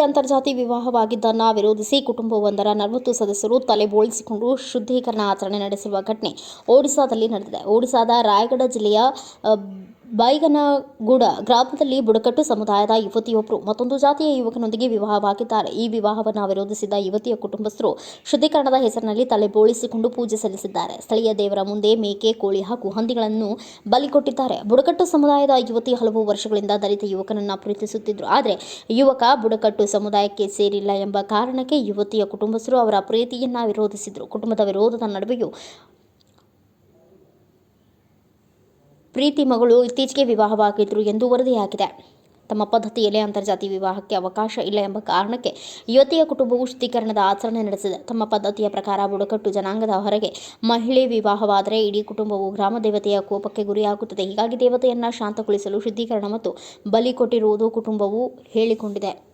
ಅಂತರ್ಜಾತಿ ವಿವಾಹವಾಗಿದ್ದನ್ನ ವಿರೋಧಿಸಿ ಕುಟುಂಬವೊಂದರ ನಲವತ್ತು ಸದಸ್ಯರು ತಲೆ ಬೋಳಿಸಿಕೊಂಡು ಶುದ್ಧೀಕರಣ ಆಚರಣೆ ನಡೆಸಿರುವ ಘಟನೆ ಒಡಿಶಾದಲ್ಲಿ ನಡೆದಿದೆ. ಒಡಿಶಾದ ರಾಯಗಢ ಜಿಲ್ಲೆಯ ಬೈಗನಗೂಡ ಗ್ರಾಮದಲ್ಲಿ ಬುಡಕಟ್ಟು ಸಮುದಾಯದ ಯುವತಿಯೊಬ್ಬರು ಮತ್ತೊಂದು ಜಾತಿಯ ಯುವಕನೊಂದಿಗೆ ವಿವಾಹವಾಗಿದ್ದಾರೆ. ಈ ವಿವಾಹವನ್ನು ವಿರೋಧಿಸಿದ ಯುವತಿಯ ಕುಟುಂಬಸ್ಥರು ಶುದ್ಧೀಕರಣದ ಹೆಸರಿನಲ್ಲಿ ತಲೆ ಬೋಳಿಸಿಕೊಂಡು ಪೂಜೆ ಸಲ್ಲಿಸಿದ್ದಾರೆ. ಸ್ಥಳೀಯ ದೇವರ ಮುಂದೆ ಮೇಕೆ, ಕೋಳಿ ಹಾಗೂ ಹಂದಿಗಳನ್ನು ಬಲಿ ಕೊಟ್ಟಿದ್ದಾರೆ ಬುಡಕಟ್ಟು ಸಮುದಾಯದ ಯುವತಿ ಹಲವು ವರ್ಷಗಳಿಂದ ದಲಿತ ಯುವಕನನ್ನ ಪ್ರೀತಿಸುತ್ತಿದ್ದರು ಆದರೆ ಯುವಕ ಬುಡಕಟ್ಟು ಸಮುದಾಯಕ್ಕೆ ಸೇರಿಲ್ಲ ಎಂಬ ಕಾರಣಕ್ಕೆ ಯುವತಿಯ ಕುಟುಂಬಸ್ಥರು ಅವರ ಪ್ರೀತಿಯನ್ನ ವಿರೋಧಿಸಿದ್ರು. ಕುಟುಂಬದ ವಿರೋಧದ ನಡುವೆಯೂ ಪ್ರೀತಿ ಮಗಳು ಇತ್ತೀಚೆಗೆ ವಿವಾಹವಾಗಿದ್ದರು ಎಂದು ವರದಿಯಾಗಿದೆ. ತಮ್ಮ ಪದ್ಧತಿಯಲ್ಲಿ ಅಂತರ್ಜಾತಿ ವಿವಾಹಕ್ಕೆ ಅವಕಾಶ ಇಲ್ಲ ಎಂಬ ಕಾರಣಕ್ಕೆ ಯುವತಿಯ ಕುಟುಂಬವು ಶುದ್ಧೀಕರಣದ ಆಚರಣೆ ನಡೆಸಿದೆ. ತಮ್ಮ ಪದ್ಧತಿಯ ಪ್ರಕಾರ ಬುಡಕಟ್ಟು ಜನಾಂಗದ ಹೊರಗೆ ಮಹಿಳೆ ವಿವಾಹವಾದರೆ ಇಡೀ ಕುಟುಂಬವು ಗ್ರಾಮ ದೇವತೆಯ ಕೋಪಕ್ಕೆ ಗುರಿಯಾಗುತ್ತದೆ. ಹೀಗಾಗಿ ದೇವತೆಯನ್ನು ಶಾಂತಗೊಳಿಸಲು ಶುದ್ಧೀಕರಣ ಮತ್ತು ಬಲಿ ಕೊಟ್ಟಿರುವುದು ಕುಟುಂಬವು ಹೇಳಿಕೊಂಡಿದೆ.